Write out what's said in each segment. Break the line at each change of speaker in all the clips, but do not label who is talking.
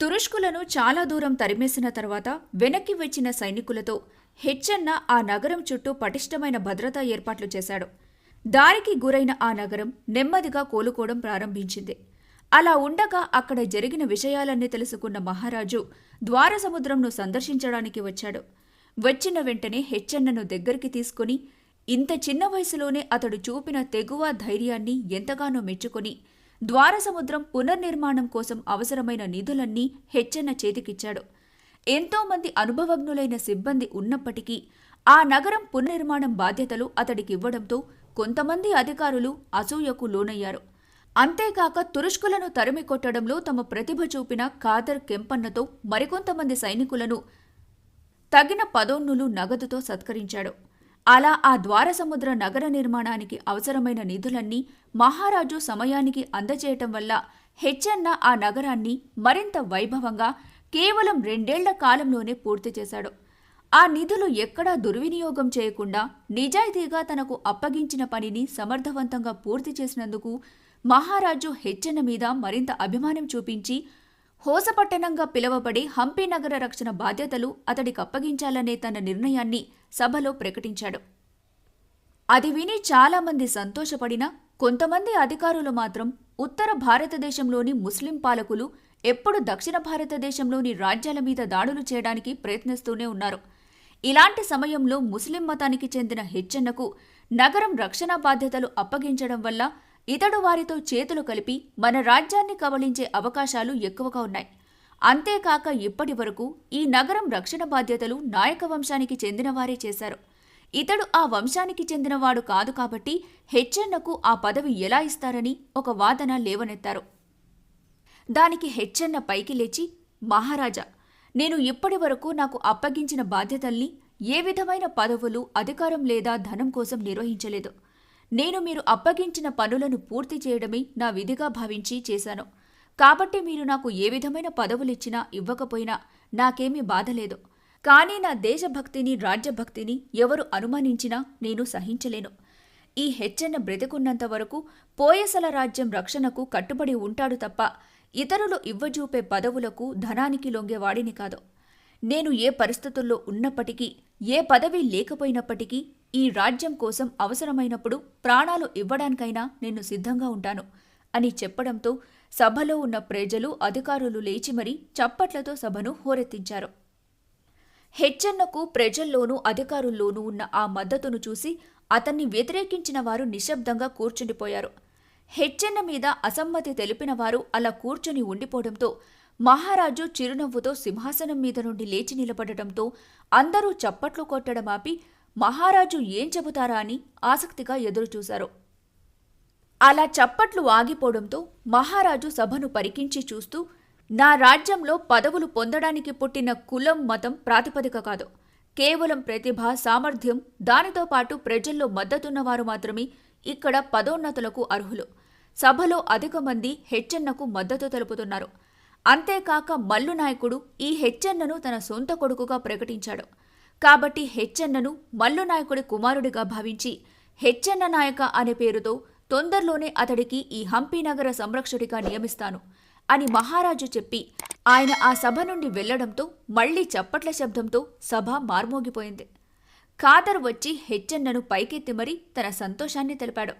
తురుష్కులను చాలా దూరం తరిమేసిన తర్వాత వెనక్కి వచ్చిన సైనికులతో హెచ్చన్న ఆ నగరం చుట్టూ పటిష్టమైన భద్రతా ఏర్పాట్లు చేశాడు. దారికి గురైన ఆ నగరం నెమ్మదిగా కోలుకోవడం ప్రారంభించింది. అలా ఉండగా అక్కడ జరిగిన విషయాలన్నీ తెలుసుకున్న మహారాజు ద్వారసముద్రంను సందర్శించడానికి వచ్చాడు. వచ్చిన వెంటనే హెచ్చన్నను దగ్గరికి తీసుకుని ఇంత చిన్న వయసులోనే అతడు చూపిన తెగువ ధైర్యాన్ని ఎంతగానో మెచ్చుకొని ద్వారసముద్రం పునర్నిర్మాణం కోసం అవసరమైన నిధులన్నీ హెచ్చన్న చేతికిచ్చాడు. ఎంతోమంది అనుభవజ్ఞులైన సిబ్బంది ఉన్నప్పటికీ ఆ నగరం పునర్నిర్మాణం బాధ్యతలు అతడికివ్వడంతో కొంతమంది అధికారులు అసూయకు లోనయ్యారు. అంతేకాక తురుష్కులను తరిమి కొట్టడంలో తమ ప్రతిభ చూపిన ఖాదర్ కెంపన్నతో మరికొంతమంది సైనికులను తగిన పదోన్నులు నగదుతో సత్కరించాడు. అలా ఆ ద్వారసముద్ర నగర నిర్మాణానికి అవసరమైన నిధులన్నీ మహారాజు సమయానికి అందజేయటం వల్ల హెచ్చన్న ఆ నగరాన్ని మరింత వైభవంగా కేవలం రెండేళ్ళ కాలంలోనే పూర్తి చేశాడు. ఆ నిధులు ఎక్కడా దుర్వినియోగం చేయకుండా నిజాయితీగా తనకు అప్పగించిన పనిని సమర్థవంతంగా పూర్తి చేసినందుకు మహారాజు హెచ్చన్న మీద మరింత అభిమానం చూపించి హోసపట్టణంగా పిలువబడే హంపి నగర రక్షణ బాధ్యతలు అతడికి అప్పగించాలనే తన నిర్ణయాన్ని సభలో ప్రకటించాడు. అది విని చాలామంది సంతోషపడినా కొంతమంది అధికారులు మాత్రం ఉత్తర భారతదేశంలోని ముస్లిం పాలకులు ఎప్పుడు దక్షిణ భారతదేశంలోని రాజ్యాల మీద దాడులు చేయడానికి ప్రయత్నిస్తూనే ఉన్నారు. ఇలాంటి సమయంలో ముస్లిం మతానికి చెందిన హెచ్చన్నకు నగరం రక్షణ బాధ్యతలు అప్పగించడం వల్ల ఇతడు వారితో చేతులు కలిపి మన రాజ్యాన్ని కబళించే అవకాశాలు ఎక్కువగా ఉన్నాయి. అంతేకాక ఇప్పటి వరకు ఈ నగరం రక్షణ బాధ్యతలు నాయక వంశానికి చెందినవారే చేశారు. ఇతడు ఆ వంశానికి చెందినవాడు కాదు కాబట్టి హెచ్చెన్నకు ఆ పదవి ఎలా ఇస్తారని ఒక వాదన లేవనెత్తారు. దానికి హెచ్చెన్న పైకి లేచి మహారాజా నేను ఇప్పటి వరకు నాకు అప్పగించిన బాధ్యతల్ని ఏ విధమైన పదవులు అధికారం లేదా ధనం కోసం నిర్వహించలేదు. నేను మీరు అప్పగించిన పనులను పూర్తి చేయడమే నా విధిగా భావించి చేశాను. కాబట్టి మీరు నాకు ఏ విధమైన పదవులిచ్చినా ఇవ్వకపోయినా నాకేమీ బాధలేదు కానీ నా దేశభక్తిని రాజ్యభక్తిని ఎవరు అనుమానించినా నేను సహించలేను. ఈ హెచ్చన్న బ్రతికున్నంత వరకు పోయసల రాజ్యం రక్షణకు కట్టుబడి ఉంటాడు తప్ప ఇతరులు ఇవ్వజూపే పదవులకు ధనానికి లొంగేవాడిని కాదు. నేను ఏ పరిస్థితుల్లో ఉన్నప్పటికీ ఏ పదవి లేకపోయినప్పటికీ ఈ రాజ్యం కోసం అవసరమైనప్పుడు ప్రాణాలు ఇవ్వడానికైనా నేను సిద్ధంగా ఉంటాను అని చెప్పడంతో సభలో ఉన్న ప్రజలు అధికారులు లేచి మరీ చప్పట్లతో సభను హోరెత్తించారు. హెచ్చన్నకు ప్రజల్లోనూ అధికారుల్లోనూ ఉన్న ఆ మద్దతును చూసి అతన్ని వ్యతిరేకించిన వారు నిశ్శబ్దంగా కూర్చుండిపోయారు. హెచ్చన్న మీద అసమ్మతి తెలిపిన వారు అలా కూర్చుని ఉండిపోవడంతో మహారాజు చిరునవ్వుతో సింహాసనం మీద నుండి లేచి నిలబడటంతో అందరూ చప్పట్లు కొట్టడం ఆపి మహారాజు ఏం చెబుతారా అని ఆసక్తిగా ఎదురుచూశారు. అలా చప్పట్లు ఆగిపోవడంతో మహారాజు సభను పరికించి చూస్తూ నా రాజ్యంలో పదవులు పొందడానికి పుట్టిన కులం మతం ప్రాతిపదిక కాదు. కేవలం ప్రతిభ సామర్థ్యం దానితో పాటు ప్రజల్లో మద్దతున్నవారు మాత్రమే ఇక్కడ పదోన్నతులకు అర్హులు. సభలో అధిక మంది హెచ్చన్నకు మద్దతు తెలుపుతున్నారు. అంతేకాక మల్లు నాయకుడు ఈ హెచ్చన్నను తన సొంత కొడుకుగా ప్రకటించాడు. కాబట్టి హెచ్చన్నను మల్లు నాయకుడి కుమారుడిగా భావించి హెచ్చన్న నాయక అనే పేరుతో తొందరలోనే అతడికి ఈ హంపీనగర సంరక్షకుడిగా నియమిస్తాను అని మహారాజు చెప్పి ఆయన ఆ సభ నుండి వెళ్ళడంతో మళ్ళీ చప్పట్ల శబ్దంతో సభ మార్మోగిపోయింది. ఖాదర్ వచ్చి హెచ్చెన్నను పైకెత్తి మరీ తన సంతోషాన్ని తెలిపాడు.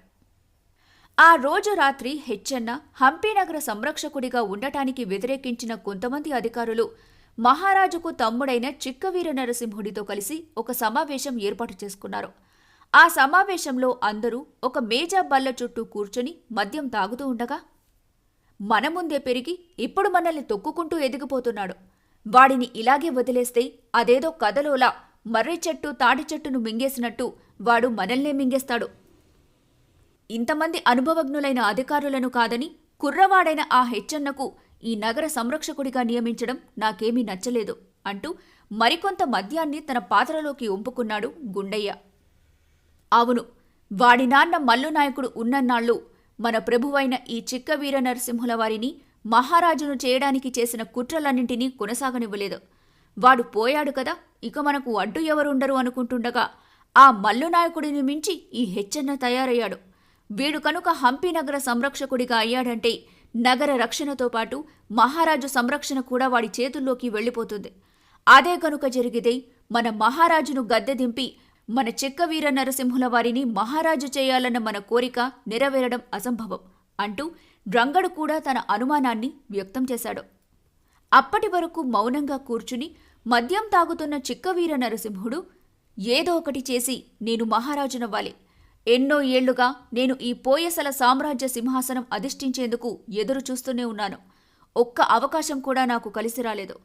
ఆ రోజు రాత్రి హెచ్చెన్న హంపీనగర సంరక్షకుడిగా ఉండటానికి వ్యతిరేకించిన కొంతమంది అధికారులు మహారాజుకు తమ్ముడైన చిక్కవీర నరసింహుడితో కలిసి ఒక సమావేశం ఏర్పాటు చేసుకున్నారు. ఆ సమావేశంలో అందరూ ఒక మేజా బల్ల చుట్టూ కూర్చొని మద్యం తాగుతూ ఉండగా మన ముందే పెరిగి ఇప్పుడు మనల్ని తొక్కుకుంటూ ఎదిగిపోతున్నాడు. వాడిని ఇలాగే వదిలేస్తే అదేదో కథలోలా మర్రి చెట్టు తాటి చెట్టును మింగేసినట్టు వాడు మనల్నే మింగేస్తాడు. ఇంతమంది అనుభవజ్ఞులైన అధికారులను కాదని కుర్రవాడైన ఆ హెచ్చన్నకు ఈ నగర సంరక్షకుడిగా నియమించడం నాకేమీ నచ్చలేదు అంటూ మరికొంత మద్యాన్ని తన పాత్రలోకి ఒంపుకున్నాడు గుండయ్య. అవును వాడి నాన్న మల్లునాయకుడు ఉన్నన్నాళ్ళు మన ప్రభువైన ఈ చిక్క వీర నరసింహుల వారిని మహారాజును చేయడానికి చేసిన కుట్రలన్నింటినీ కొనసాగనివ్వలేదు. వాడు పోయాడు కదా ఇక మనకు అడ్డు ఎవరుండరు అనుకుంటుండగా ఆ మల్లునాయకుడిని మించి ఈ హెచ్చన్న తయారయ్యాడు. వీడు కనుక హంపి నగర సంరక్షకుడిగా అయ్యాడంటే నగర రక్షణతో పాటు మహారాజు సంరక్షణ కూడా వాడి చేతుల్లోకి వెళ్ళిపోతుంది. అదే కనుక జరిగితే మన మహారాజును గద్దె దింపి మన చెక్కవీర నరసింహుల వారిని మహారాజు చేయాలన్న మన కోరిక నెరవేరడం అసంభవం అంటూ రంగడు కూడా తన అనుమానాన్ని వ్యక్తం చేశాడు. అప్పటి వరకు మౌనంగా కూర్చుని మద్యం తాగుతున్న చిక్కవీర నరసింహుడు ఏదో ఒకటి చేసి నేను మహారాజునవ్వాలి. ఎన్నో ఏళ్ళుగా నేను ఈ పోయసల సామ్రాజ్య సింహాసనం అధిష్ఠించేందుకు ఎదురు చూస్తూనే ఉన్నాను. ఒక్క అవకాశం కూడా నాకు కలిసి రాలేదు.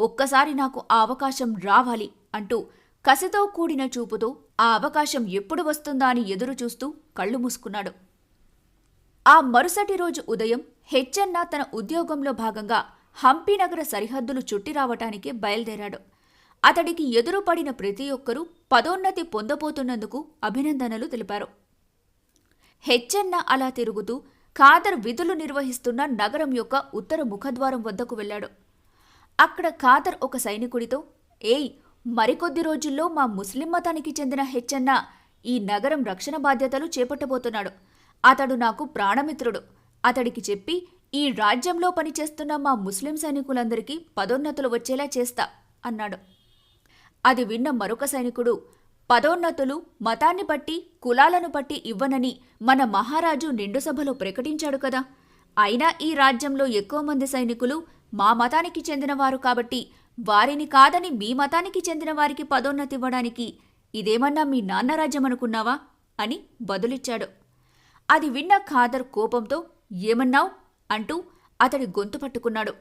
ఒక్కసారి నాకు ఆ అవకాశం రావాలి అంటూ కసితో కూడిన చూపుతో ఆ అవకాశం ఎప్పుడు వస్తుందా అని ఎదురు చూస్తూ కళ్ళు మూసుకున్నాడు. ఆ మరుసటి రోజు ఉదయం హెచ్చన్న తన ఉద్యోగంలో భాగంగా హంపి నగర సరిహద్దులు చుట్టి రావటానికి బయలుదేరాడు. అతడికి ఎదురుపడిన ప్రతి ఒక్కరూ పదోన్నతి పొందబోతున్నందుకు అభినందనలు తెలిపారు. హెచ్చన్న అలా తిరుగుతూ ఖాదర్ విధులు నిర్వహిస్తున్న నగరం యొక్క ఉత్తర ముఖద్వారం వద్దకు వెళ్ళాడు. అక్కడ ఖాదర్ ఒక సైనికుడితో ఏయ్ మరికొద్ది రోజుల్లో మా ముస్లిం మతానికి చెందిన హెచ్చన్న ఈ నగరం రక్షణ బాధ్యతలు చేపట్టబోతున్నాడు. అతడు నాకు ప్రాణమిత్రుడు. అతడికి చెప్పి ఈ రాజ్యంలో పనిచేస్తున్న మా ముస్లిం సైనికులందరికీ పదోన్నతులు వచ్చేలా చేస్తా అన్నాడు. అది విన్న మరొక సైనికుడు పదోన్నతులు మతాన్ని బట్టి కులాలను బట్టి ఇవ్వనని మన మహారాజు నిండు సభలో ప్రకటించాడు కదా. అయినా ఈ రాజ్యంలో ఎక్కువ మంది సైనికులు మా మతానికి చెందినవారు కాబట్టి వారిని కాదని మీ మతానికి చెందిన వారికి పదోన్నతి ఇవ్వడానికి ఇదేమన్నా మీ నాన్న రాజ్యం అనుకున్నావా? అని బదులిచ్చాడు. అది విన్న ఖాదర్ కోపంతో ఏమన్నావు? అంటూ అతడి గొంతు పట్టుకున్నాడు.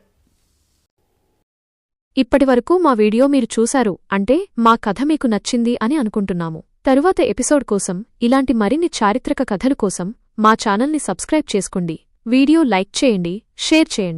ఇప్పటివరకు మా వీడియో మీరు చూశారు అంటే మా కథ మీకు నచ్చింది అని అనుకుంటున్నాము. తరువాత ఎపిసోడ్ కోసం ఇలాంటి మరిన్ని చారిత్రక కథలు కోసం మా ఛానల్ని సబ్స్క్రైబ్ చేసుకోండి. వీడియో లైక్ చేయండి షేర్ చేయండి.